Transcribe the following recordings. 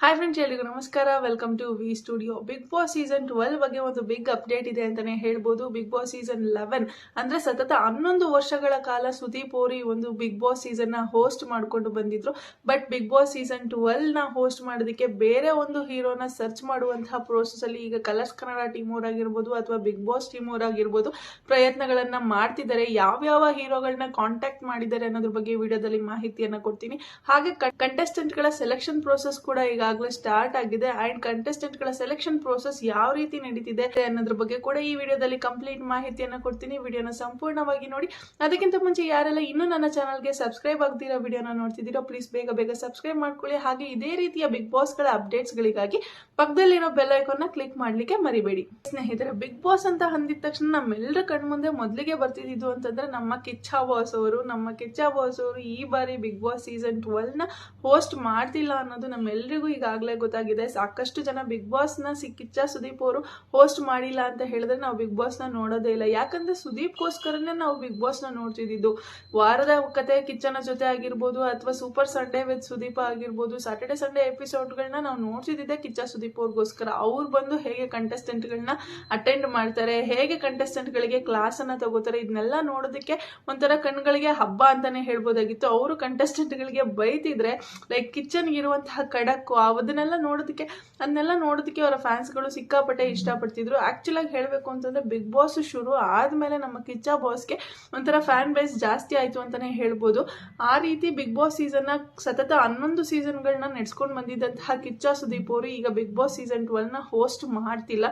Hi friends ಎಲ್ರಿಗೂ ನಮಸ್ಕಾರ. Welcome to V studio Bigg Boss season twelve ಬಗ್ಗೆ ಒಂದು ಬಿಗ್ ಅಪ್ಡೇಟ್ ಇದೆ ಅಂತಾನೆ ಹೇಳ್ಬೋದು. ಬಿಗ್ ಬಾಸ್ ಸೀಸನ್ ಲೆವೆನ್ ಅಂದ್ರೆ ಸತತ ಹನ್ನೊಂದು ವರ್ಷಗಳ ಕಾಲ ಸುದೀಪ್ ಓರಿ ಒಂದು ಬಿಗ್ ಬಾಸ್ ಸೀಸನ್ನ ಹೋಸ್ಟ್ ಮಾಡ್ಕೊಂಡು ಬಂದಿದ್ರು. ಬಟ್ ಬಿಗ್ ಬಾಸ್ ಸೀಸನ್ ಟ್ವೆಲ್ನ ಹೋಸ್ಟ್ ಮಾಡೋದಕ್ಕೆ ಬೇರೆ ಒಂದು ಹೀರೋನ ಸರ್ಚ್ ಮಾಡುವಂತಹ ಪ್ರೋಸೆಸ್ ಅಲ್ಲಿ ಈಗ ಕಲರ್ಸ್ ಕನ್ನಡ ಟೀಮ್ ಅವರಾಗಿರ್ಬೋದು ಅಥವಾ ಬಿಗ್ ಬಾಸ್ ಟೀಮ್ ಅವರಾಗಿರ್ಬೋದು ಪ್ರಯತ್ನಗಳನ್ನ ಮಾಡ್ತಿದ್ದಾರೆ. ಯಾವ್ಯಾವ ಹೀರೋಗಳನ್ನ ಕಾಂಟ್ಯಾಕ್ಟ್ ಮಾಡಿದ್ದಾರೆ ಅನ್ನೋದ್ರ ಬಗ್ಗೆ ವಿಡಿಯೋದಲ್ಲಿ ಮಾಹಿತಿಯನ್ನ ಕೊಡ್ತೀನಿ. ಹಾಗೆ ಕಂಟೆಸ್ಟೆಂಟ್ಗಳ ಸೆಲೆಕ್ಷನ್ ಪ್ರೋಸೆಸ್ ಕೂಡ ಈಗಾಗಲೇ ಸ್ಟಾರ್ಟ್ ಆಗಿದೆ ಅಂಡ್ ಕಂಟೆಸ್ಟೆಂಟ್ಗಳ ಸೆಲೆಕ್ಷನ್ ಪ್ರೋಸೆಸ್ ಯಾವ ರೀತಿ ನಡೀತಿದೆ ಅನ್ನೋದ್ರ ಬಗ್ಗೆ ಕೂಡ ಈ ವಿಡಿಯೋದಲ್ಲಿ ಕಂಪ್ಲೀಟ್ ಮಾಹಿತಿಯನ್ನು ಕೊಡ್ತೀನಿ. ವಿಡಿಯೋನ ಸಂಪೂರ್ಣವಾಗಿ ನೋಡಿ. ಅದಕ್ಕಿಂತ ಮುಂಚೆ ಯಾರೆಲ್ಲ ಇನ್ನೂ ನನ್ನ ಚಾನಲ್ಗೆ ಸಬ್ಸ್ಕ್ರೈಬ್ ಆಗ್ತಿರೋ ವಿಡಿಯೋನ ನೋಡ್ತಿದ್ದೀರೋ ಪ್ಲೀಸ್ ಬೇಗ ಬೇಗ ಸಬ್ಸ್ಕ್ರೈಬ್ ಮಾಡ್ಕೊಳ್ಳಿ. ಹಾಗೆ ಇದೇ ರೀತಿಯ ಬಿಗ್ ಬಾಸ್ಗಳ ಅಪ್ಡೇಟ್ಸ್ ಗಳಿಗಾಗಿ ಪಕ್ಕದಲ್ಲಿರೋ ಬೆಲ್ನ ಕ್ಲಿಕ್ ಮಾಡ್ಲಿಕ್ಕೆ ಮರಿಬೇಡಿ. ಸ್ನೇಹಿತರೆ ಬಿಗ್ ಬಾಸ್ ಅಂತ ಅಂದಿದ ತಕ್ಷಣ ನಮ್ಮೆಲ್ಲರ ಕಣ್ಮುಂದೆ ಮೊದಲಿಗೆ ಬರ್ತಿದ್ದು ಅಂತಂದ್ರೆ ನಮ್ಮ ಕಿಚ್ಚಾ ಬಾಸ್ ಅವರು, ನಮ್ಮ ಕಿಚ್ಚಾ ಬಾಸ್ ಅವರು ಈ ಬಾರಿ ಬಿಗ್ ಬಾಸ್ ಸೀಸನ್ ಟ್ವೆಲ್ನ ಹೋಸ್ಟ್ ಮಾಡ್ತಿಲ್ಲ ಅನ್ನೋದು ನಮ್ಮೆಲ್ಲರಿಗೂ ಈಗಾಗಲೇ ಗೊತ್ತಾಗಿದೆ. ಸಾಕಷ್ಟು ಜನ ಬಿಗ್ ಬಾಸ್ನ ಸಿ ಕಿಚ್ಚ ಸುದೀಪ್ ಅವರು ಹೋಸ್ಟ್ ಮಾಡಿಲ್ಲ ಅಂತ ಹೇಳಿದ್ರೆ ನಾವು ಬಿಗ್ ಬಾಸ್ನ ನೋಡೋದೇ ಇಲ್ಲ. ಯಾಕಂದ್ರೆ ಸುದೀಪ್ಗೋಸ್ಕರನೇ ನಾವು ಬಿಗ್ ಬಾಸ್ನ ನೋಡ್ತಿದ್ದು ವಾರದ ಕತೆ ಕಿಚ್ಚನ ಜೊತೆ ಆಗಿರ್ಬೋದು ಅಥವಾ ಸೂಪರ್ ಸಂಡೇ ವಿತ್ ಸುದೀಪ ಆಗಿರ್ಬೋದು ಸಾಟರ್ಡೆ ಸಂಡೇ ಎಪಿಸೋಡ್ಗಳನ್ನ ನಾವು ನೋಡ್ತಿದ್ದೆ ಕಿಚ್ಚ ಸುದೀಪ್ ಅವ್ರಿಗೋಸ್ಕರ. ಅವ್ರು ಬಂದು ಹೇಗೆ ಕಂಟೆಸ್ಟೆಂಟ್ಗಳನ್ನ ಅಟೆಂಡ್ ಮಾಡ್ತಾರೆ, ಹೇಗೆ ಕಂಟೆಸ್ಟೆಂಟ್ಗಳಿಗೆ ಕ್ಲಾಸ್ ಅನ್ನ ತಗೋತಾರೆ ಇದನ್ನೆಲ್ಲ ನೋಡೋದಕ್ಕೆ ಒಂಥರ ಕಣ್ಗಳಿಗೆ ಹಬ್ಬ ಅಂತಾನೆ ಹೇಳ್ಬೋದಾಗಿತ್ತು. ಅವರು ಕಂಟೆಸ್ಟೆಂಟ್ಗಳಿಗೆ ಬೈತಿದ್ರೆ ಲೈಕ್ ಕಿಚನ್ ಇರುವಂತಹ ಕಡಕ್ಕು ಅದನ್ನೆಲ್ಲ ನೋಡೋದಕ್ಕೆ ಅದನ್ನೆಲ್ಲ ನೋಡೋದಕ್ಕೆ ಅವರ ಫ್ಯಾನ್ಸ್ಗಳು ಸಿಕ್ಕಾಪಟ್ಟೆ ಇಷ್ಟಪಡ್ತಿದ್ರು. ಆ್ಯಕ್ಚುಲ್ ಆಗಿ ಹೇಳಬೇಕು ಅಂತಂದ್ರೆ ಬಿಗ್ ಬಾಸ್ ಶುರು ಆದಮೇಲೆ ನಮ್ಮ ಕಿಚ್ಚ ಬಾಸ್ಗೆ ಒಂಥರ ಫ್ಯಾನ್ ಬೇಸ್ ಜಾಸ್ತಿ ಆಯಿತು ಅಂತಲೇ ಹೇಳ್ಬೋದು. ಆ ರೀತಿ ಬಿಗ್ ಬಾಸ್ ಸೀಸನ್ನ ಸತತ ಹನ್ನೊಂದು ಸೀಸನ್ಗಳನ್ನ ನಡೆಸ್ಕೊಂಡು ಬಂದಿದ್ದಂತಹ ಕಿಚ್ಚ ಸುದೀಪ್ ಅವರು ಈಗ ಬಿಗ್ ಬಾಸ್ ಸೀಸನ್ ಟ್ವೆಲ್ನ ಹೋಸ್ಟ್ ಮಾಡ್ತಿಲ್ಲ.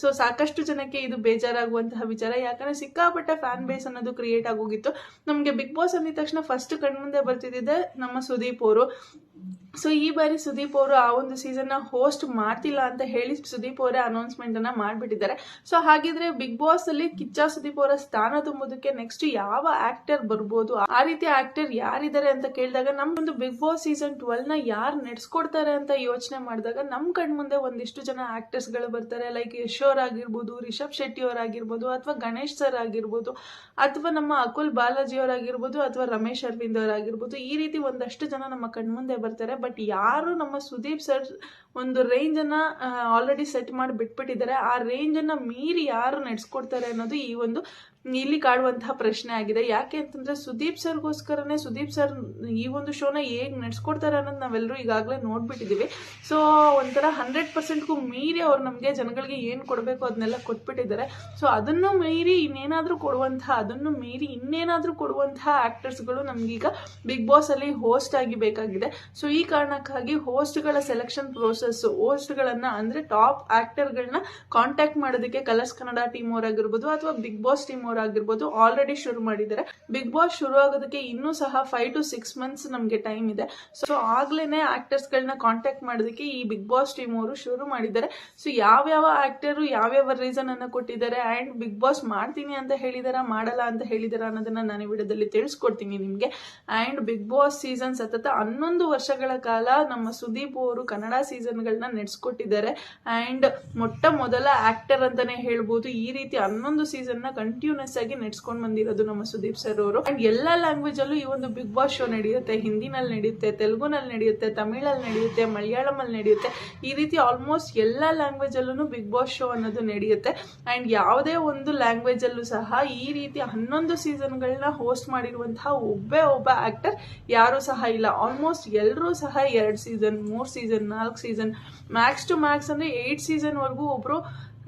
ಸೊ ಸಾಕಷ್ಟು ಜನಕ್ಕೆ ಇದು ಬೇಜಾರಾಗುವಂತಹ ವಿಚಾರ. ಯಾಕಂದ್ರೆ ಸಿಕ್ಕಾಪಟ್ಟೆ ಫ್ಯಾನ್ ಬೇಸ್ ಅನ್ನೋದು ಕ್ರಿಯೇಟ್ ಆಗೋಗಿತ್ತು. ನಮಗೆ ಬಿಗ್ ಬಾಸ್ ಅಂದಿದ ತಕ್ಷಣ ಫಸ್ಟ್ ಕಣ್ಮುಂದೆ ಬರ್ತಿದ್ದಿದ್ದೆ ನಮ್ಮ ಸುದೀಪ್ ಅವರು. ಸೊ ಈ ಬಾರಿ ಸುದೀಪ್ ಅವರು ಆ ಒಂದು ಸೀಸನ್ನ ಹೋಸ್ಟ್ ಮಾಡ್ತಿಲ್ಲ ಅಂತ ಹೇಳಿ ಸುದೀಪ್ ಅವರೇ ಅನೌನ್ಸ್ಮೆಂಟ್ ಅನ್ನ ಮಾಡಿಬಿಟ್ಟಿದ್ದಾರೆ. ಸೊ ಹಾಗಿದ್ರೆ ಬಿಗ್ ಬಾಸ್ ಅಲ್ಲಿ ಕಿಚ್ಚ ಸುದೀಪ್ ಅವರ ಸ್ಥಾನ ತುಂಬುದಕ್ಕೆ ನೆಕ್ಸ್ಟ್ ಯಾವ ಆಕ್ಟರ್ ಬರ್ಬೋದು? ಆ ರೀತಿ ಆಕ್ಟರ್ ಯಾರಿದ್ದಾರೆ ಅಂತ ಕೇಳಿದಾಗ ನಮ್ಗೊಂದು ಬಿಗ್ ಬಾಸ್ ಸೀಸನ್ ಟ್ವೆಲ್ನ ಯಾರು ನಡೆಸ್ಕೊಡ್ತಾರೆ ಅಂತ ಯೋಚನೆ ಮಾಡಿದಾಗ ನಮ್ ಕಣ್ ಮುಂದೆ ಒಂದಿಷ್ಟು ಜನ ಆಕ್ಟರ್ಸ್ಗಳು ಬರ್ತಾರೆ. ಲೈಕ್ ಯಶೋರ್ ಆಗಿರ್ಬೋದು, ರಿಷಬ್ ಶೆಟ್ಟಿ ಅವರಾಗಿರ್ಬೋದು, ಅಥವಾ ಗಣೇಶ್ ಸರ್ ಆಗಿರ್ಬೋದು, ಅಥವಾ ನಮ್ಮ ಅಕುಲ್ ಬಾಲಾಜಿ ಅವರಾಗಿರ್ಬೋದು, ಅಥವಾ ರಮೇಶ್ ಅರವಿಂದ್ ಅವರಾಗಿರ್ಬೋದು. ಈ ರೀತಿ ಒಂದಷ್ಟು ಜನ ನಮ್ಮ ಕಣ್ಮುಂದೆ ಬರ್ತಾರೆ. ಬಟ್ ಯಾರು ನಮ್ಮ ಸುದೀಪ್ ಸರ್ ಒಂದು ರೇಂಜ್ ಅನ್ನ ಆಲ್ರೆಡಿ ಸೆಟ್ ಮಾಡಿ ಬಿಟ್ಬಿಟ್ಟಿದ್ದಾರೆ. ಆ ರೇಂಜ್ ಅನ್ನ ಮೀರಿ ಯಾರು ನಡೆಸ್ಕೊಡ್ತಾರೆ ಅನ್ನೋದು ಈ ಒಂದು ಇಲ್ಲಿ ಕಾಡುವಂತಹ ಪ್ರಶ್ನೆ ಆಗಿದೆ. ಯಾಕೆ ಅಂತಂದ್ರೆ ಸುದೀಪ್ ಸರ್ಗೋಸ್ಕರನೇ ಸುದೀಪ್ ಸರ್ ಈ ಒಂದು ಶೋನ ಹೇಗ್ ನಡ್ಸ್ಕೊಡ್ತಾರೆ ಅನ್ನೋದು ನಾವೆಲ್ಲರೂ ಈಗಾಗಲೇ ನೋಡ್ಬಿಟ್ಟಿದೀವಿ. ಸೊ ಒಂಥರ ಹಂಡ್ರೆಡ್ ಪರ್ಸೆಂಟ್ಗೂ ಮೀರಿ ಅವ್ರು ನಮಗೆ ಜನಗಳಿಗೆ ಏನು ಕೊಡಬೇಕು ಅದನ್ನೆಲ್ಲ ಕೊಟ್ಬಿಟ್ಟಿದ್ದಾರೆ. ಸೊ ಅದನ್ನು ಮೀರಿ ಇನ್ನೇನಾದರೂ ಕೊಡುವಂತಹ, ಅದನ್ನು ಮೀರಿ ಇನ್ನೇನಾದರೂ ಕೊಡುವಂತಹ ಆಕ್ಟರ್ಸ್ಗಳು ನಮಗೀಗ ಬಿಗ್ ಅಲ್ಲಿ ಹೋಸ್ಟ್ ಆಗಿ ಬೇಕಾಗಿದೆ. ಸೊ ಈ ಕಾರಣಕ್ಕಾಗಿ ಹೋಸ್ಟ್ಗಳ ಸೆಲೆಕ್ಷನ್ ಪ್ರೋಸೆಸ್ ಹೋಸ್ಟ್ಗಳನ್ನ ಅಂದ್ರೆ ಟಾಪ್ ಆಕ್ಟರ್ಗಳನ್ನ ಕಾಂಟ್ಯಾಕ್ಟ್ ಮಾಡೋದಕ್ಕೆ ಕಲರ್ಸ್ ಕನ್ನಡ ಟೀಮ್ ಅವರಾಗಿರ್ಬೋದು ಅಥವಾ ಬಿಗ್ ಬಾಸ್ ಟೀಮ್ ಅವರಾಗಿರ್ಬೋದು ಆಲ್ರೆಡಿ ಶುರು ಮಾಡಿದ್ದಾರೆ. ಬಿಗ್ ಬಾಸ್ ಶುರು ಆಗೋದಕ್ಕೆ ಇನ್ನೂ ಸಹ ಫೈವ್ ಟು ಸಿಕ್ಸ್ ಮಂತ್ಸ್ ನಮಗೆ ಟೈಮ್ ಇದೆ. ಸೊ ಆಗ್ಲೇನೆ ಆಕ್ಟರ್ಸ್ ಗಳನ್ನ ಕಾಂಟ್ಯಾಕ್ಟ್ ಮಾಡೋದಕ್ಕೆ ಈ ಬಿಗ್ ಬಾಸ್ ಟೀಮ್ ಅವರು ಶುರು ಮಾಡಿದ್ದಾರೆ. ಸೊ ಯಾವ್ಯಾವ ಆಕ್ಟರ್ ಯಾವ್ಯಾವ ರೀಸನ್ ಅನ್ನ ಕೊಟ್ಟಿದ್ದಾರೆ ಅಂಡ್ ಬಿಗ್ ಬಾಸ್ ಮಾಡ್ತೀನಿ ಅಂತ ಹೇಳಿದಾರ, ಮಾಡಲ್ಲ ಅಂತ ಹೇಳಿದಾರ ಅನ್ನೋದನ್ನ ನಾನು ವಿಡಿಯೋದಲ್ಲಿ ತಿಳಿಸ್ಕೊಡ್ತೀನಿ ನಿಮ್ಗೆ. ಅಂಡ್ ಬಿಗ್ ಬಾಸ್ ಸೀಸನ್ ಸತತ ಹನ್ನೊಂದು ವರ್ಷಗಳ ಕಾಲ ನಮ್ಮ ಸುದೀಪ್ ಅವರು ಕನ್ನಡ ಸೀಸನ್ ಗಳನ್ನ ನಡೆಸ್ಕೊಟ್ಟಿದ್ದಾರೆ. ಅಂಡ್ ಮೊಟ್ಟ ಮೊದಲ ಆಕ್ಟರ್ ಅಂತಾನೆ ಹೇಳ್ಬೋದು, ಈ ರೀತಿ ಹನ್ನೊಂದು ಸೀಸನ್ನ ಕಂಟಿನ್ಯೂಸ್ ಆಗಿ ನಡೆಸ್ಕೊಂಡು ಬಂದಿರೋದು ನಮ್ಮ ಸುದೀಪ್ ಸರ್ ಅವರು. ಅಂಡ್ ಎಲ್ಲಾ ಲ್ಯಾಂಗ್ವೇಜ್ ಅಲ್ಲೂ ಈ ಒಂದು ಬಿಗ್ ಬಾಸ್ ಶೋ ನಡೆಯುತ್ತೆ. ಹಿಂದಿನಲ್ಲಿ ನಡೆಯುತ್ತೆ, ತೆಲುಗುನಲ್ಲಿ ನಡೆಯುತ್ತೆ, ತಮಿಳಲ್ಲಿ ನಡೆಯುತ್ತೆ ಮಲಯಾಳಂ ಅಲ್ಲಿ ನಡೆಯುತ್ತೆ. ಈ ರೀತಿ ಆಲ್ಮೋಸ್ಟ್ ಎಲ್ಲಾ ಲ್ಯಾಂಗ್ವೇಜ್ ಅಲ್ಲೂ ಬಿಗ್ ಬಾಸ್ ಶೋ ಅನ್ನೋದು ನಡೆಯುತ್ತೆ. ಅಂಡ್ ಯಾವುದೇ ಒಂದು ಲ್ಯಾಂಗ್ವೇಜ್ ಅಲ್ಲೂ ಸಹ ಈ ರೀತಿ ಹನ್ನೊಂದು ಸೀಸನ್ಗಳನ್ನ ಹೋಸ್ಟ್ ಮಾಡಿರುವಂತಹ ಒಬ್ಬೇ ಒಬ್ಬ ಆಕ್ಟರ್ ಯಾರು ಸಹ ಇಲ್ಲ. ಆಲ್ಮೋಸ್ಟ್ ಎಲ್ಲರೂ ಸಹ ಎರಡು ಸೀಸನ್ ಮೂರು ಸೀಸನ್ ನಾಲ್ಕು ಸೀಸನ್ ಮ್ಯಾಕ್ಸ್ ಟು ಮ್ಯಾಕ್ಸ್ ಅಂದ್ರೆ ಏಟ್ ಸೀಸನ್ ವರೆಗೂ ಒಬ್ರು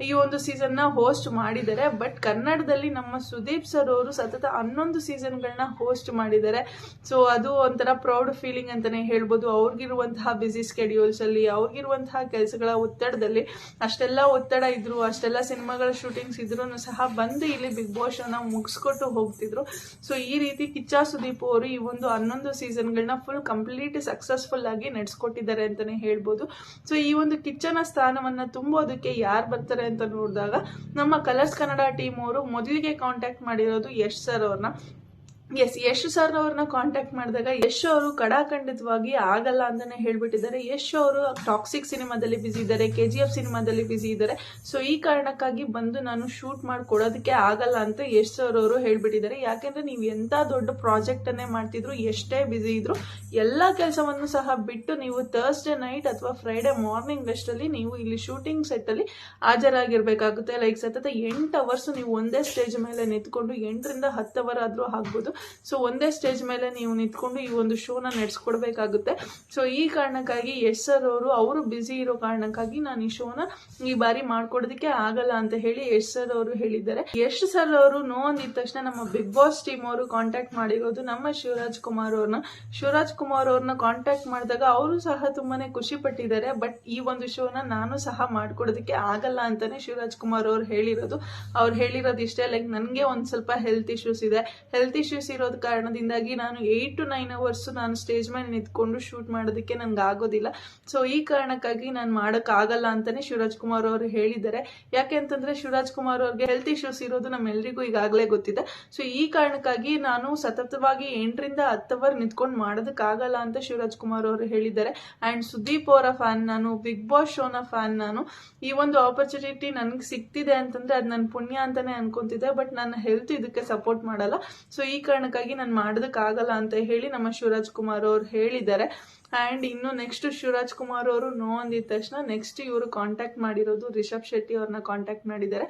ಈ ಒಂದು ಸೀಸನ್ನ ಹೋಸ್ಟ್ ಮಾಡಿದ್ದಾರೆ. ಬಟ್ ಕನ್ನಡದಲ್ಲಿ ನಮ್ಮ ಸುದೀಪ್ ಸರ್ ಅವರು ಸತತ ಹನ್ನೊಂದು ಸೀಸನ್ಗಳನ್ನ ಹೋಸ್ಟ್ ಮಾಡಿದ್ದಾರೆ. ಸೊ ಅದು ಒಂಥರ ಪ್ರೌಡ್ ಫೀಲಿಂಗ್ ಅಂತಾನೆ ಹೇಳ್ಬೋದು. ಅವ್ರಿಗಿರುವಂತಹ ಬಿಸಿ ಸ್ಕೆಡ್ಯೂಲ್ಸ್ ಅಲ್ಲಿ, ಅವ್ರಿಗಿರುವಂತಹ ಕೆಲಸಗಳ ಒತ್ತಡದಲ್ಲಿ ಅಷ್ಟೆಲ್ಲ ಒತ್ತಡ ಇದ್ರು, ಅಷ್ಟೆಲ್ಲ ಸಿನಿಮಾಗಳ ಶೂಟಿಂಗ್ಸ್ ಇದ್ರು ಸಹ ಬಂದು ಇಲ್ಲಿ ಬಿಗ್ ಬಾಸ್ ಶೋನ ಮುಗಿಸ್ಕೊಟ್ಟು ಹೋಗ್ತಿದ್ರು. ಸೊ ಈ ರೀತಿ ಕಿಚ್ಚ ಸುದೀಪ್ ಅವರು ಈ ಒಂದು ಹನ್ನೊಂದು ಸೀಸನ್ಗಳನ್ನ ಫುಲ್ ಕಂಪ್ಲೀಟ್ ಸಕ್ಸಸ್ಫುಲ್ ಆಗಿ ನಡೆಸ್ಕೊಟ್ಟಿದ್ದಾರೆ ಅಂತಾನೆ ಹೇಳ್ಬೋದು. ಸೊ ಈ ಒಂದು ಕಿಚ್ಚನ ಸ್ಥಾನವನ್ನ ತುಂಬೋದಕ್ಕೆ ಯಾರು ಬರ್ತಾರೆ ಅಂತ ನೋಡಿದಾಗ ನಮ್ಮ ಕಲರ್ಸ್ ಕನ್ನಡ ಟೀಮ್ ಅವರು ಮೊದಲಿಗೆ ಕಾಂಟ್ಯಾಕ್ಟ್ ಮಾಡಿರೋದು ಯಶ್ ಸರ್ ಅವ್ರನ್ನ. ಎಸ್ ಯಶ್ ಸರ್ ಅವ್ರನ್ನ ಕಾಂಟ್ಯಾಕ್ಟ್ ಮಾಡಿದಾಗ ಯಶ್ ಅವರು ಕಡಾಖಂಡಿತವಾಗಿ ಆಗಲ್ಲ ಅಂತಾನೆ ಹೇಳ್ಬಿಟ್ಟಿದ್ದಾರೆ. ಯಶ್ ಅವರು ಟಾಕ್ಸಿಕ್ ಸಿನಿಮಾದಲ್ಲಿ ಬಿಸಿ ಇದ್ದಾರೆ ಕೆ ಜಿ ಎಫ್ ಸಿನಿಮಾದಲ್ಲಿ ಬಿಸಿ ಇದ್ದಾರೆ. ಸೊ ಈ ಕಾರಣಕ್ಕಾಗಿ ಬಂದು ನಾನು ಶೂಟ್ ಮಾಡ್ಕೊಡೋದಕ್ಕೆ ಆಗಲ್ಲ ಅಂತ ಯಶ್ ಸರ್ ಅವರು ಹೇಳ್ಬಿಟ್ಟಿದ್ದಾರೆ. ಯಾಕೆಂದ್ರೆ ನೀವು ಎಂತ ದೊಡ್ಡ ಪ್ರಾಜೆಕ್ಟ್ ಅನ್ನೇ ಮಾಡ್ತಿದ್ರು, ಎಷ್ಟೇ ಬಿಸಿ ಇದ್ರು, ಎಲ್ಲ ಕೆಲಸವನ್ನು ಸಹ ಬಿಟ್ಟು ನೀವು ಥರ್ಸ್ಡೇ ನೈಟ್ ಅಥವಾ ಫ್ರೈಡೇ ಮಾರ್ನಿಂಗ್ ವೆಸ್ಟಲ್ಲಿ ನೀವು ಇಲ್ಲಿ ಶೂಟಿಂಗ್ ಸೆಟ್ ಅಲ್ಲಿ ಹಾಜರಾಗಿರ್ಬೇಕಾಗುತ್ತೆ. ಲೈಕ್ ಸತತ ಎಂಟು ಅವರ್ಸ್ ನೀವು ಒಂದೇ ಸ್ಟೇಜ್ ಮೇಲೆ ನಿಂತ್ಕೊಂಡು ಎಂಟರಿಂದ ಹತ್ತು ಅವರ್ ಆದ್ರೂ ಆಗ್ಬೋದು. ಸೊ ಒಂದೇ ಸ್ಟೇಜ್ ಮೇಲೆ ನೀವು ನಿಂತ್ಕೊಂಡು ಈ ಒಂದು ಶೋನ ನಡೆಸ್ಕೊಡ್ಬೇಕಾಗುತ್ತೆ. ಸೊ ಈ ಕಾರಣಕ್ಕಾಗಿ ಎಸ್ ಸರ್ ಅವರು ಅವರು ಬ್ಯುಸಿ ಇರೋ ಕಾರಣಕ್ಕಾಗಿ ನಾನು ಈ ಶೋನ ಈ ಬಾರಿ ಮಾಡ್ಕೊಡೋದಕ್ಕೆ ಆಗಲ್ಲ ಅಂತ ಹೇಳಿ ಯಶ್ ಸರ್ ಅವರು ಹೇಳಿದ್ದಾರೆ. ಯಶ್ ಸರ್ ಅವರು ನೋ ಅಂದಿದ ತಕ್ಷಣ ನಮ್ಮ ಬಿಗ್ ಬಾಸ್ ಟೀಮ್ ಅವರು ಕಾಂಟ್ಯಾಕ್ಟ್ ಮಾಡಿರೋದು ನಮ್ಮ ಶಿವರಾಜ್ ಕುಮಾರ್ ಅವ್ರನ್ನ. ಶಿವರಾಜ್ ಕುಮಾರ್ ಅವ್ರನ್ನ ಕಾಂಟ್ಯಾಕ್ಟ್ ಮಾಡಿದಾಗ ಅವರು ಸಹ ತುಂಬಾನೇ ಖುಷಿ ಪಟ್ಟಿದ್ದಾರೆ. ಬಟ್ ಈ ಒಂದು ಶೋನ ನಾನು ಸಹ ಮಾಡ್ಕೊಡೋದಕ್ಕೆ ಆಗಲ್ಲ ಅಂತಾನೆ ಶಿವರಾಜ್ ಕುಮಾರ್ ಅವ್ರು ಹೇಳಿರೋದು. ಅವ್ರು ಹೇಳಿರೋದು ಇಷ್ಟೇ. ಲೈಕ್ ನನಗೆ ಒಂದು ಸ್ವಲ್ಪ ಹೆಲ್ತ್ ಇಶ್ಯೂಸ್ ಇದೆ. ಹೆಲ್ತ್ ಇಶ್ಯೂಸ್ ಇರೋದ್ ಕಾರಣದಿಂದಾಗಿ ನಾನು ಏಯ್ಟ್ ಟು ನೈನ್ ಅವರ್ಸ್ ನಾನು ಸ್ಟೇಜ್ ಮೇಲೆ ನಿಂತ್ಕೊಂಡು ಶೂಟ್ ಮಾಡೋದಕ್ಕೆ ನನಗೆ ಆಗೋದಿಲ್ಲ. ಸೊ ಈ ಕಾರಣಕ್ಕಾಗಿ ನಾನು ಮಾಡೋಕ್ಕಾಗಲ್ಲ ಅಂತಲೇ ಶಿವರಾಜ್ ಕುಮಾರ್ ಅವರು ಹೇಳಿದ್ದಾರೆ. ಯಾಕೆ ಅಂತಂದ್ರೆ ಶಿವರಾಜ್ ಕುಮಾರ್ ಅವ್ರಿಗೆ ಹೆಲ್ತ್ ಇಶ್ಯೂಸ್ ಇರೋದು ನಮ್ಮೆಲ್ಲರಿಗೂ ಈಗಾಗಲೇ ಗೊತ್ತಿದೆ. ಸೊ ಈ ಕಾರಣಕ್ಕಾಗಿ ನಾನು ಸತತವಾಗಿ ಎಂಟರಿಂದ ಹತ್ತು ಅವರ್ ನಿಂತ್ಕೊಂಡು ಮಾಡೋದಕ್ಕಾಗಲ್ಲ ಅಂತ ಶಿವರಾಜ್ ಕುಮಾರ್ ಅವರು ಹೇಳಿದ್ದಾರೆ. ಅಂಡ್ ಸುದೀಪ್ ಅವರ ಫ್ಯಾನ್ ನಾನು, ಬಿಗ್ ಬಾಸ್ ಶೋನ ಫ್ಯಾನ್ ನಾನು, ಈ ಒಂದು ಆಪರ್ಚುನಿಟಿ ನನಗೆ ಸಿಗ್ತಿದೆ ಅಂತಂದ್ರೆ ಅದು ನನ್ನ ಪುಣ್ಯ ಅಂತಾನೆ ಅನ್ಕೊಂತಿದ್ದೆ. ಬಟ್ ನನ್ನ ಹೆಲ್ತ್ ಇದಕ್ಕೆ ಸಪೋರ್ಟ್ ಮಾಡಲ್ಲ. ಸೊ ಈ ಕಾರಣಕ್ಕಾಗಿ ನಾನು ಮಾಡೋದಕ್ಕಾಗಲ್ಲ ಅಂತ ಹೇಳಿ ನಮ್ಮ ಶಿವರಾಜ್ ಕುಮಾರ್ ಅವರು ಹೇಳಿದ್ದಾರೆ. ಆ್ಯಂಡ್ ಇನ್ನು ನೆಕ್ಸ್ಟ್ ಶಿವರಾಜ್ ಕುಮಾರ್ ಅವರು ನೋ ಅಂದಿದ ತಕ್ಷಣ ನೆಕ್ಸ್ಟ್ ಇವರು ಕಾಂಟ್ಯಾಕ್ಟ್ ಮಾಡಿರೋದು ರಿಷಬ್ ಶೆಟ್ಟಿ ಅವ್ರನ್ನ ಕಾಂಟ್ಯಾಕ್ಟ್ ಮಾಡಿದ್ದಾರೆ.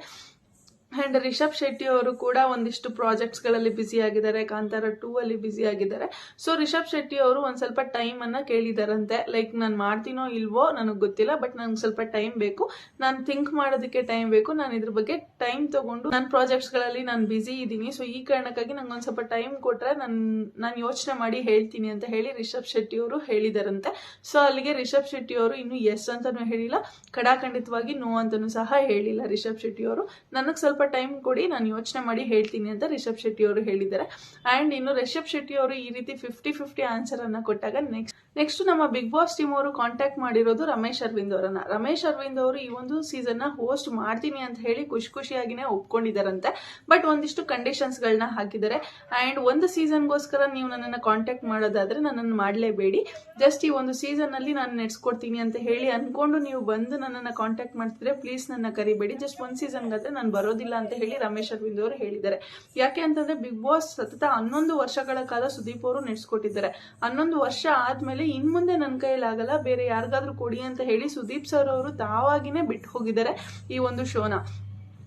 ಆ್ಯಂಡ್ ರಿಷಬ್ ಶೆಟ್ಟಿ ಅವರು ಕೂಡ ಒಂದಿಷ್ಟು ಪ್ರಾಜೆಕ್ಟ್ಸ್ಗಳಲ್ಲಿ ಬ್ಯುಸಿ ಆಗಿದ್ದಾರೆ, ಕಾಂತಾರ ಟೂ ಅಲ್ಲಿ ಬ್ಯುಸಿ ಆಗಿದ್ದಾರೆ. ಸೊ ರಿಷಬ್ ಶೆಟ್ಟಿ ಅವರು ಒಂದು ಸ್ವಲ್ಪ ಟೈಮನ್ನು ಕೇಳಿದಾರಂತೆ. ಲೈಕ್ ನಾನು ಮಾಡ್ತೀನೋ ಇಲ್ವೋ ನನಗೆ ಗೊತ್ತಿಲ್ಲ ಬಟ್ ನನಗೆ ಸ್ವಲ್ಪ ಟೈಮ್ ಬೇಕು. ನಾನು ಥಿಂಕ್ ಮಾಡೋದಕ್ಕೆ ಟೈಮ್ ಬೇಕು. ನಾನು ಇದ್ರ ಬಗ್ಗೆ ಟೈಮ್ ತಗೊಂಡು ನನ್ನ ಪ್ರಾಜೆಕ್ಟ್ಸ್ಗಳಲ್ಲಿ ನಾನು ಬ್ಯುಸಿ ಇದ್ದೀನಿ ಸೊ ಈ ಕಾರಣಕ್ಕಾಗಿ ನಂಗೆ ಒಂದು ಸ್ವಲ್ಪ ಟೈಮ್ ಕೊಟ್ಟರೆ ನಾನು ನಾನು ಯೋಚನೆ ಮಾಡಿ ಹೇಳ್ತೀನಿ ಅಂತ ಹೇಳಿ ರಿಷಬ್ ಶೆಟ್ಟಿ ಅವರು ಹೇಳಿದಾರಂತೆ. ಸೊ ಅಲ್ಲಿಗೆ ರಿಷಬ್ ಶೆಟ್ಟಿ ಅವರು ಇನ್ನು ಎಸ್ ಅಂತಲೂ ಹೇಳಿಲ್ಲ. ಕಡಾಖಂಡಿತವಾಗಿ ನೋ ಅಂತಲೂ ಸಹ ಹೇಳಿಲ್ಲ ರಿಷಬ್ ಶೆಟ್ಟಿ ಅವರು. ನನಗೆ ಸ್ವಲ್ಪ ಟೈಮ್ ಕೊಡಿ, ನಾನು ಯೋಚನೆ ಮಾಡಿ ಹೇಳ್ತೀನಿ ಅಂತ ರಿಷಬ್ ಶೆಟ್ಟಿ ಅವರು ಹೇಳಿದ್ದಾರೆ. ಆ್ಯಂಡ್ ಇನ್ನು ರಿಷಬ್ ಶೆಟ್ಟಿ ಅವರು ಈ ರೀತಿ ಫಿಫ್ಟಿ ಫಿಫ್ಟಿ ಆನ್ಸರನ್ನು ಕೊಟ್ಟಾಗ ನೆಕ್ಸ್ಟ್ ನೆಕ್ಸ್ಟ್ ನಮ್ಮ ಬಿಗ್ ಬಾಸ್ ಟೀಮ್ ಅವರು ಕಾಂಟ್ಯಾಕ್ಟ್ ಮಾಡಿರೋದು ರಮೇಶ್ ಅರವಿಂದ್ ಅವರನ್ನ. ರಮೇಶ್ ಅರವಿಂದ್ ಅವರು ಈ ಒಂದು ಸೀಸನ್ನ ಹೋಸ್ಟ್ ಮಾಡ್ತೀನಿ ಅಂತ ಹೇಳಿ ಖುಷಿ ಖುಷಿಯಾಗಿನೇ ಒಪ್ಕೊಂಡಿದಾರಂತೆ. ಬಟ್ ಒಂದಿಷ್ಟು ಕಂಡೀಷನ್ಸ್ ಗಳನ್ನ ಹಾಕಿದ್ದಾರೆ. ಅಂಡ್ ಒಂದು ಸೀಸನ್ಗೋಸ್ಕರ ನೀವು ನನ್ನನ್ನು ಕಾಂಟ್ಯಾಕ್ಟ್ ಮಾಡೋದಾದ್ರೆ ನನ್ನನ್ನು ಮಾಡಲೇಬೇಡಿ. ಜಸ್ಟ್ ಈ ಒಂದು ಸೀಸನ್ ಅಲ್ಲಿ ನಾನು ನೆಡ್ಸ್ಕೊಡ್ತೀನಿ ಅಂತ ಹೇಳಿ ಅನ್ಕೊಂಡು ನೀವು ಬಂದು ನನ್ನನ್ನು ಕಾಂಟ್ಯಾಕ್ಟ್ ಮಾಡ್ತಿದ್ರೆ ಪ್ಲೀಸ್ ನನ್ನ ಕರಿಬೇಡಿ. ಜಸ್ಟ್ ಒಂದು ಸೀಸನ್ಗಾದ್ರೆ ನಾನು ಬರೋದಿಲ್ಲ ಅಂತ ಹೇಳಿ ರಮೇಶ್ ಅರವಿಂದ್ ಅವರು ಹೇಳಿದ್ದಾರೆ. ಯಾಕೆ ಅಂತಂದ್ರೆ ಬಿಗ್ ಬಾಸ್ ಸತತ ಹನ್ನೊಂದು ವರ್ಷಗಳ ಕಾಲ ಸುದೀಪ್ ಅವರು ನೆಡ್ಸ್ಕೊಟ್ಟಿದ್ದಾರೆ ಹನ್ನೊಂದು ವರ್ಷ ಆದ್ಮೇಲೆ ಇನ್ ಮುಂದೆ ನನ್ನ ಕೈಯಲ್ಲಿ ಆಗಲ್ಲ, ಬೇರೆ ಯಾರಿಗಾದ್ರೂ ಕೊಡಿ ಅಂತ ಹೇಳಿ ಸುದೀಪ್ ಸರ್ ಅವರು ತಾವಾಗಿನೇ ಬಿಟ್ಟು ಹೋಗಿದ್ದಾರೆ ಈ ಒಂದು ಶೋನ.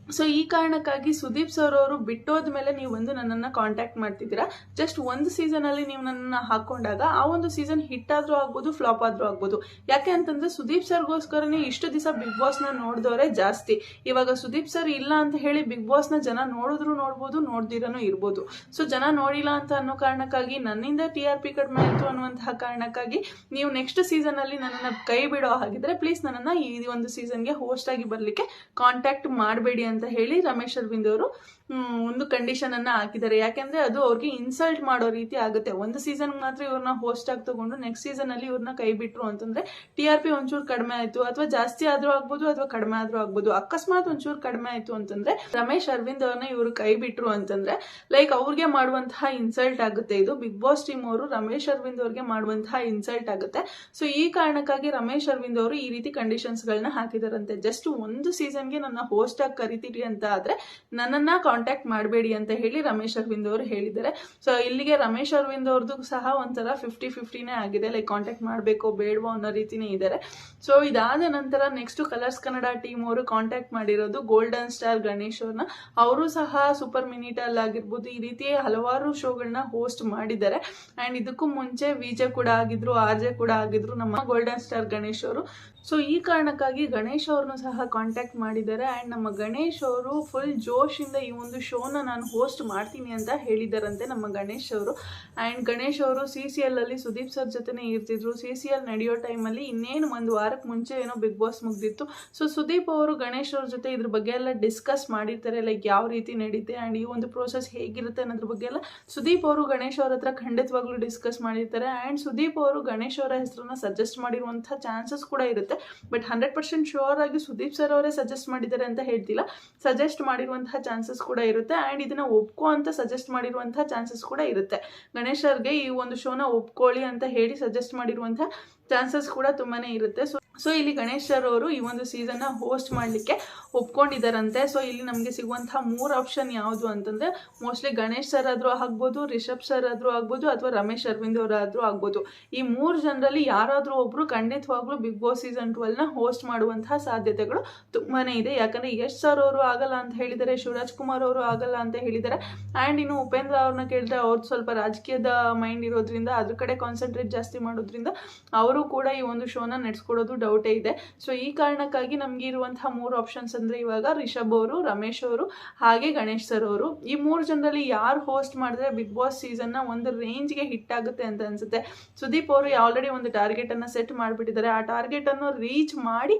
ಸೊ ಈ ಕಾರಣಕ್ಕಾಗಿ ಸುದೀಪ್ ಸರ್ ಅವರು ಬಿಟ್ಟೋದ್ಮೇಲೆ ನೀವು ಬಂದು ನನ್ನನ್ನು ಕಾಂಟ್ಯಾಕ್ಟ್ ಮಾಡ್ತಿದ್ದೀರಾ. ಜಸ್ಟ್ ಒಂದು ಸೀಸನಲ್ಲಿ ನೀವು ನನ್ನನ್ನು ಹಾಕೊಂಡಾಗ ಆ ಒಂದು ಸೀಸನ್ ಹಿಟ್ ಆದರೂ ಆಗ್ಬೋದು ಫ್ಲಾಪ್ ಆದರೂ ಆಗ್ಬೋದು. ಯಾಕೆ ಅಂತಂದ್ರೆ ಸುದೀಪ್ ಸರ್ಗೋಸ್ಕರನೇ ಇಷ್ಟು ದಿವಸ ಬಿಗ್ ಬಾಸ್ನ ನೋಡಿದವರೇ ಜಾಸ್ತಿ. ಇವಾಗ ಸುದೀಪ್ ಸರ್ ಇಲ್ಲ ಅಂತ ಹೇಳಿ ಬಿಗ್ ಬಾಸ್ನ ಜನ ನೋಡಿದ್ರು ನೋಡ್ಬೋದು, ನೋಡ್ದಿರನೂ ಇರ್ಬೋದು. ಸೊ ಜನ ನೋಡಿಲ್ಲ ಅಂತ ಅನ್ನೋ ಕಾರಣಕ್ಕಾಗಿ ನನ್ನಿಂದ ಟಿ ಆರ್ ಪಿ ಕಡಿಮೆ ಆಯಿತು ಅನ್ನುವಂತಹ ಕಾರಣಕ್ಕಾಗಿ ನೀವು ನೆಕ್ಸ್ಟ್ ಸೀಸನಲ್ಲಿ ನನ್ನನ್ನು ಕೈ ಬಿಡೋ ಹಾಗಿದ್ರೆ ಪ್ಲೀಸ್ ನನ್ನನ್ನು ಈ ಒಂದು ಸೀಸನ್ಗೆ ಹೋಸ್ಟ್ ಆಗಿ ಬರಲಿಕ್ಕೆ ಕಾಂಟ್ಯಾಕ್ಟ್ ಮಾಡಬೇಡಿ ಅಂತ ಹೇಳಿ ರಮೇಶ್ ಅರವಿಂದ್ ಅವರು ಒಂದು ಕಂಡೀಷನ್ ಅನ್ನ ಹಾಕಿದ್ದಾರೆ. ಯಾಕೆಂದ್ರೆ ಅದು ಅವ್ರಿಗೆ ಇನ್ಸಲ್ಟ್ ಮಾಡೋ ರೀತಿ ಆಗುತ್ತೆ. ಒಂದು ಸೀಸನ್ ಮಾತ್ರ ಇವ್ರನ್ನ ಹೋಸ್ಟ್ ಆಗಿ ತಗೊಂಡು ನೆಕ್ಸ್ಟ್ ಸೀಸನ್ ಅಲ್ಲಿ ಇವ್ರನ್ನ ಕೈ ಬಿಟ್ರು ಅಂತಂದ್ರೆ ಟಿ ಆರ್ ಪಿ ಒಂಚೂರು ಕಡಿಮೆ ಆಯ್ತು, ಅಥವಾ ಜಾಸ್ತಿ ಆದ್ರೂ ಆಗ್ಬೋದು, ಅಥವಾ ಕಡಿಮೆ ಆದ್ರೂ ಆಗ್ಬೋದು. ಅಕಸ್ಮಾತ್ ಒಂಚೂರು ಕಡಿಮೆ ಆಯ್ತು ಅಂತಂದ್ರೆ ರಮೇಶ್ ಅರವಿಂದ್ ಅವ್ರನ್ನ ಇವರು ಕೈ ಬಿಟ್ರು ಅಂತಂದ್ರೆ ಲೈಕ್ ಅವ್ರಿಗೆ ಮಾಡುವಂತಹ ಇನ್ಸಲ್ಟ್ ಆಗುತ್ತೆ. ಇದು ಬಿಗ್ ಬಾಸ್ ಟೀಮ್ ಅವರು ರಮೇಶ್ ಅರವಿಂದ್ ಅವ್ರಿಗೆ ಮಾಡುವಂತಹ ಇನ್ಸಲ್ಟ್ ಆಗುತ್ತೆ. ಸೊ ಈ ಕಾರಣಕ್ಕಾಗಿ ರಮೇಶ್ ಅರವಿಂದ್ ಅವರು ಈ ರೀತಿ ಕಂಡೀಷನ್ಸ್ ಗಳನ್ನ ಹಾಕಿದಾರಂತೆ. ಜಸ್ಟ್ ಒಂದು ಸೀಸನ್ಗೆ ನನ್ನ ಹೋಸ್ಟ್ ಆಗಿ ಕರಿತೀರಿ ಅಂತ ಆದ್ರೆ, ನನ್ನನ್ನ ಕಾಂಟ್ಯಾಕ್ಟ್ ಮಾಡಬೇಡಿ ಅಂತ ಹೇಳಿ ರಮೇಶ್ ಅರವಿಂದ್ ಅವರು ಹೇಳಿದ್ದಾರೆ. ಸೊ ಇಲ್ಲಿಗೆ ರಮೇಶ್ ಅರವಿಂದ್ ಅವ್ರದ್ದು ಸಹ ಒಂಥರ ಫಿಫ್ಟಿ ಫಿಫ್ಟಿನೇ ಆಗಿದೆ. ಲೈಕ್ ಕಾಂಟ್ಯಾಕ್ಟ್ ಮಾಡಬೇಕೋ ಬೇಡವೋ ಅನ್ನೋ ರೀತಿನೇ ಇದ್ದಾರೆ. ಸೊ ಇದಾದ ನಂತರ ನೆಕ್ಸ್ಟ್ ಕಲರ್ಸ್ ಕನ್ನಡ ಟೀಮ್ ಅವರು ಕಾಂಟ್ಯಾಕ್ಟ್ ಮಾಡಿರೋದು ಗೋಲ್ಡನ್ ಸ್ಟಾರ್ ಗಣೇಶ್ ಅವ್ರನ್ನ ಅವರು ಸಹ ಸೂಪರ್ ಮಿನಿಟಲ್ ಆಗಿರ್ಬೋದು. ಈ ರೀತಿ ಹಲವಾರು ಶೋಗಳನ್ನ ಹೋಸ್ಟ್ ಮಾಡಿದ್ದಾರೆ. ಅಂಡ್ ಇದಕ್ಕೂ ಮುಂಚೆ ವಿಜೆ ಕೂಡ ಆಗಿದ್ರು ಆರ್ ಜೆ ಕೂಡ ಆಗಿದ್ರು, ನಮ್ಮ ಗೋಲ್ಡನ್ ಸ್ಟಾರ್ ಗಣೇಶ್ ಅವರು. ಸೊ ಈ ಕಾರಣಕ್ಕಾಗಿ ಗಣೇಶ್ ಅವ್ರನ್ನೂ ಸಹ ಕಾಂಟ್ಯಾಕ್ಟ್ ಮಾಡಿದ್ದಾರೆ. ಅಂಡ್ ನಮ್ಮ ಗಣೇಶ್ ಅವರು ಫುಲ್ ಜೋಶಿಂದ ಈ ಒಂದು ಶೋನ ನಾನು ಹೋಸ್ಟ್ ಮಾಡ್ತೀನಿ ಅಂತ ಹೇಳಿದಾರಂತೆ ನಮ್ಮ ಗಣೇಶ್ ಅವರು. ಆ್ಯಂಡ್ ಗಣೇಶ್ ಅವರು ಸಿ ಸಿ ಎಲ್ಲಲ್ಲಿ ಸುದೀಪ್ ಸರ್ ಜೊತೆನೇ ಇರ್ತಿದ್ರು. ಸಿ ಸಿ ಎಲ್ ನಡೆಯೋ ಟೈಮಲ್ಲಿ ಇನ್ನೇನು ಒಂದು ವಾರಕ್ಕೆ ಮುಂಚೆ ಏನೋ ಬಿಗ್ ಬಾಸ್ ಮುಗ್ದಿತ್ತು. ಸೊ ಸುದೀಪ್ ಅವರು ಗಣೇಶ್ ಅವ್ರ ಜೊತೆ ಇದ್ರ ಬಗ್ಗೆ ಎಲ್ಲ ಡಿಸ್ಕಸ್ ಮಾಡಿರ್ತಾರೆ ಲೈಕ್ ಯಾವ ರೀತಿ ನಡೀತೆ ಆ್ಯಂಡ್ ಈ ಒಂದು ಪ್ರೋಸೆಸ್ ಹೇಗಿರುತ್ತೆ ಅನ್ನೋದ್ರ ಬಗ್ಗೆ ಎಲ್ಲ ಸುದೀಪ್ ಅವರು ಗಣೇಶ್ ಅವ್ರ ಹತ್ರ ಖಂಡಿತವಾಗ್ಲೂ ಡಿಸ್ಕಸ್ ಮಾಡಿರ್ತಾರೆ. ಆ್ಯಂಡ್ ಸುದೀಪ್ ಅವರು ಗಣೇಶ್ ಅವರ ಹೆಸರನ್ನ ಸಜೆಸ್ಟ್ ಮಾಡಿರುವಂಥ ಚಾನ್ಸಸ್ ಕೂಡ ಇರುತ್ತೆ. ಬಟ್ ಹಂಡ್ರೆಡ್ ಪರ್ಸೆಂಟ್ ಶೋರ್ ಆಗಿ ಸುದೀಪ್ ಸರ್ ಅವರೇ ಸಜೆಸ್ಟ್ ಮಾಡಿದ್ದಾರೆ ಅಂತ ಹೇಳ್ತಿಲ್ಲ. ಸಜೆಸ್ಟ್ ಮಾಡಿರುವಂತಹ ಚಾನ್ಸಸ್ ಕೂಡ ಕೂಡ ಇರುತ್ತೆ. ಆ್ಯಂಡ್ ಇದನ್ನ ಒಪ್ಕೋ ಅಂತ ಸಜೆಸ್ಟ್ ಮಾಡಿರುವಂತಹ ಚಾನ್ಸಸ್ ಕೂಡ ಇರುತ್ತೆ. ಗಣೇಶ್ ಸರ್ಗೆ ಈ ಒಂದು ಶೋನ ಒಪ್ಕೊಳ್ಳಿ ಅಂತ ಹೇಳಿ ಸಜೆಸ್ಟ್ ಮಾಡಿರುವಂತಹ ಚಾನ್ಸಸ್ ಕೂಡ ತುಂಬಾನೇ ಇರುತ್ತೆ. ಸೊ ಸೊ ಇಲ್ಲಿ ಗಣೇಶ್ ಸರ್ ಅವರು ಈ ಒಂದು ಸೀಸನ್ನ ಹೋಸ್ಟ್ ಮಾಡಲಿಕ್ಕೆ ಒಪ್ಕೊಂಡಿದ್ದಾರಂತೆ ಸೊ ಇಲ್ಲಿ ನಮಗೆ ಸಿಗುವಂತಹ ಮೂರು ಆಪ್ಷನ್ ಯಾವುದು ಅಂತಂದ್ರೆ ಮೋಸ್ಟ್ಲಿ ಗಣೇಶ್ ಸರ್ ಆದರೂ ಆಗ್ಬೋದು, ರಿಷಬ್ ಸರ್ ಆದರೂ ಆಗ್ಬೋದು, ಅಥವಾ ರಮೇಶ್ ಅರವಿಂದ್ ಅವರಾದರೂ ಆಗ್ಬೋದು. ಈ ಮೂರು ಜನರಲ್ಲಿ ಯಾರಾದರೂ ಒಬ್ರು ಖಂಡಿತವಾಗ್ಲೂ ಬಿಗ್ ಬಾಸ್ ಸೀಸನ್ ಟ್ವೆಲ್ನ ಹೋಸ್ಟ್ ಮಾಡುವಂತಹ ಸಾಧ್ಯತೆಗಳು ತುಂಬಾ ಇದೆ. ಯಾಕಂದರೆ ಯಶ್ ಸರ್ ಅವರು ಆಗಲ್ಲ ಅಂತ ಹೇಳಿದ್ದಾರೆ ಶಿವರಾಜ್ ಕುಮಾರ್ ಅವರು ಆಗಲ್ಲ ಅಂತ ಹೇಳಿದ್ದಾರೆ ಆ್ಯಂಡ್ ಇನ್ನು ಉಪೇಂದ್ರ ಅವ್ರನ್ನ ಕೇಳಿದ್ರೆ ಅವ್ರದ್ದು ಸ್ವಲ್ಪ ರಾಜಕೀಯದ ಮೈಂಡ್ ಇರೋದ್ರಿಂದ, ಅದ್ರ ಕಡೆ ಕಾನ್ಸಂಟ್ರೇಟ್ ಜಾಸ್ತಿ ಮಾಡೋದ್ರಿಂದ, ಅವರು ಕೂಡ ಈ ಒಂದು ಶೋನ ನಡೆಸ್ಕೊಡೋದು ಡೌಟೇ ಇದೆ. ಸೊ ಈ ಕಾರಣಕ್ಕಾಗಿ ನಮ್ಗೆ ಇರುವಂತಹ ಮೂರು ಆಪ್ಷನ್ಸ್ ಅಂದ್ರೆ ಇವಾಗ ರಿಷಬ್ ಅವರು, ರಮೇಶ್ ಅವರು, ಹಾಗೆ ಗಣೇಶ್ ಸರ್ ಅವರು. ಈ ಮೂರು ಜನರಲ್ಲಿ ಯಾರು ಹೋಸ್ಟ್ ಮಾಡಿದ್ರೆ ಬಿಗ್ ಬಾಸ್ ಸೀಸನ್ನ ಒಂದು ರೇಂಜ್ಗೆ ಹಿಟ್ ಆಗುತ್ತೆ ಅಂತ ಅನ್ಸುತ್ತೆ. ಸುದೀಪ್ ಅವರು ಆಲ್ರೆಡಿ ಒಂದು ಟಾರ್ಗೆಟ್ ಅನ್ನ ಸೆಟ್ ಮಾಡಿಬಿಟ್ಟಿದ್ದಾರೆ. ಆ ಟಾರ್ಗೆಟ್ ಅನ್ನು ರೀಚ್ ಮಾಡಿ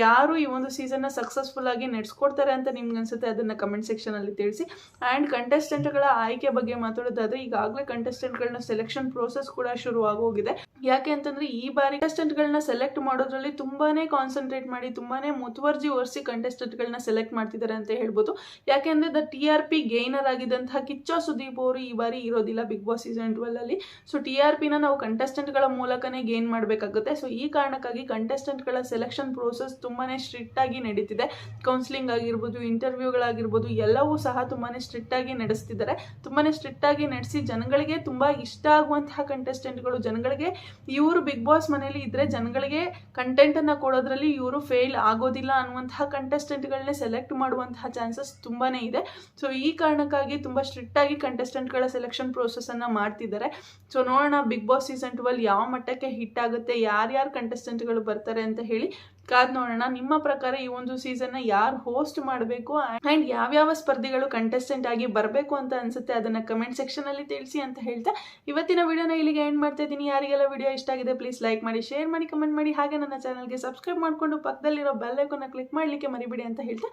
ಯಾರು ಈ ಒಂದು ಸೀಸನ್ನ ಸಕ್ಸಸ್ಫುಲ್ ಆಗಿ ನಡೆಸ್ಕೊಡ್ತಾರೆ ಅಂತ ನಿಮ್ಗೆ ಅನ್ಸುತ್ತೆ, ಅದನ್ನ ಕಮೆಂಟ್ ಸೆಕ್ಷನ್ ಅಲ್ಲಿ ತಿಳಿಸಿ. ಆ್ಯಂಡ್ ಕಂಟೆಸ್ಟೆಂಟ್ಗಳ ಆಯ್ಕೆ ಬಗ್ಗೆ ಮಾತಾಡೋದಾದ್ರೆ ಈಗಾಗಲೇ ಕಂಟೆಸ್ಟೆಂಟ್ಗಳನ್ನ ಸೆಲೆಕ್ಷನ್ ಪ್ರೋಸೆಸ್ ಕೂಡ ಶುರು ಆಗೋಗಿದೆ ಯಾಕೆ ಅಂತಂದ್ರೆ ಈ ಬಾರಿ ಕಂಟೆಸ್ಟೆಂಟ್ಗಳನ್ನ ಸೆಲೆಕ್ಟ್ ಮಾಡೋದ್ರಲ್ಲಿ ತುಂಬಾನೇ ಕಾನ್ಸಂಟ್ರೇಟ್ ಮಾಡಿ, ತುಂಬಾನೇ ಮುತುವರ್ಜಿ ಒರೆಸಿ ಕಂಟೆಸ್ಟೆಂಟ್ಗಳನ್ನ ಸೆಲೆಕ್ಟ್ ಮಾಡ್ತಿದ್ದಾರೆ ಅಂತ ಹೇಳ್ಬೋದು. ಯಾಕೆ ಯಾಕೆಂದ್ರೆ the T R P gainer ಆಗಿದ್ದಂತಹ Kichcha Sudeep ಅವರು ಈ ಬಾರಿ ಇರೋದಿಲ್ಲ ಬಿಗ್ ಬಾಸ್ ಸೀಸನ್ ಟ್ವೆಲ್ ಅಲ್ಲಿ. ಸೊ ಟಿ ಆರ್ ಪಿನ ನಾವು ಕಂಟೆಸ್ಟೆಂಟ್ಗಳ ಮೂಲಕನೇ ಗೇನ್ ಮಾಡಬೇಕಾಗುತ್ತೆ. ಸೊ ಈ ಕಾರಣಕ್ಕಾಗಿ ಕಂಟೆಸ್ಟೆಂಟ್ಗಳ ಸೆಲೆಕ್ಷನ್ ಪ್ರೋಸೆಸ್ ತುಂಬಾನೇ ಸ್ಟ್ರಿಕ್ಟ್ ಆಗಿ ನಡೀತಿದೆ. ಕೌನ್ಸಿಲಿಂಗ್ ಆಗಿರ್ಬೋದು ಇಂಟರ್ವ್ಯೂಗಳಾಗಿರ್ಬೋದು ಎಲ್ಲವೂ ಸಹ ತುಂಬಾನೇ ಸ್ಟ್ರಿಕ್ಟ್ ಆಗಿ ನಡೆಸ್ತಿದ್ದಾರೆ ತುಂಬಾನೇ ಸ್ಟ್ರಿಕ್ಟ್ ಆಗಿ ನಡೆಸಿ ಜನಗಳಿಗೆ ತುಂಬಾ ಇಷ್ಟ ಆಗುವಂತಹ ಕಂಟೆಸ್ಟೆಂಟ್ಗಳು ಜನಗಳಿಗೆ ಇವರು ಬಿಗ್ ಬಾಸ್ ಮನೆಯಲ್ಲಿ ಇದ್ದರೆ ಜನಗಳಿಗೆ ಕಂಟೆಂಟನ್ನು ಕೊಡೋದ್ರಲ್ಲಿ ಇವರು ಫೇಲ್ ಆಗೋದಿಲ್ಲ ಅನ್ನುವಂತಹ ಕಂಟೆಸ್ಟೆಂಟ್ಗಳನ್ನೇ ಸೆಲೆಕ್ಟ್ ಮಾಡುವಂತಹ ಚಾನ್ಸಸ್ ತುಂಬಾ ಇದೆ. ಸೊ ಈ ಕಾರಣಕ್ಕಾಗಿ ತುಂಬ ಸ್ಟ್ರಿಕ್ಟಾಗಿ ಕಂಟೆಸ್ಟೆಂಟ್ಗಳ ಸೆಲೆಕ್ಷನ್ ಪ್ರೋಸೆಸ್ ಅನ್ನ ಮಾಡ್ತಿದ್ದಾರೆ. ಸೊ ನೋಡೋಣ ಬಿಗ್ ಬಾಸ್ ಸೀಸನ್ ಟ್ವೆಲ್ ಯಾವ ಮಟ್ಟಕ್ಕೆ ಹಿಟ್ ಆಗುತ್ತೆ, ಯಾರ್ಯಾರು ಕಂಟೆಸ್ಟೆಂಟ್ಗಳು ಬರ್ತಾರೆ ಅಂತ ಹೇಳಿ. ಕಾದ್ ನೋಡೋಣ. ನಿಮ್ಮ ಪ್ರಕಾರ ಈ ಒಂದು ಸೀಸನ್ನ ಯಾರು ಹೋಸ್ಟ್ ಮಾಡಬೇಕು? ಆ್ಯಂಡ್ ಯಾವ್ಯಾವ ಸ್ಪರ್ಧಿಗಳು ಕಂಟೆಸ್ಟೆಂಟ್ ಆಗಿ ಬರಬೇಕು ಅಂತ ಅನ್ಸುತ್ತೆ ಅದನ್ನ ಕಮೆಂಟ್ ಸೆಕ್ಷನ್ ಅಲ್ಲಿ ತಿಳಿಸಿ ಅಂತ ಹೇಳ್ತಾ ಇವತ್ತಿನ ವಿಡಿಯೋನ ಇಲ್ಲಿಗೆ ಎಂಡ್ ಮಾಡ್ತಾ ಇದ್ದೀನಿ. ಯಾರಿಗೆಲ್ಲ ವಿಡಿಯೋ ಇಷ್ಟ ಆಗಿದೆ ಪ್ಲೀಸ್ ಲೈಕ್ ಮಾಡಿ ಶೇರ್ ಮಾಡಿ ಕಮೆಂಟ್ ಮಾಡಿ. ಹಾಗೆ ನನ್ನ ಚಾನಲ್ಗೆ ಸಬ್ಸ್ಕ್ರೈಬ್ ಮಾಡಿಕೊಂಡು ಪಕ್ಕದಲ್ಲಿರೋ ಬೆಲ್ ಐಕನ್ನ ಕ್ಲಿಕ್ ಮಾಡಲಿಕ್ಕೆ ಮರಿಬೇಡಿ ಅಂತ ಹೇಳ್ತಾ.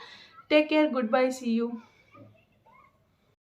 Take care goodbye see you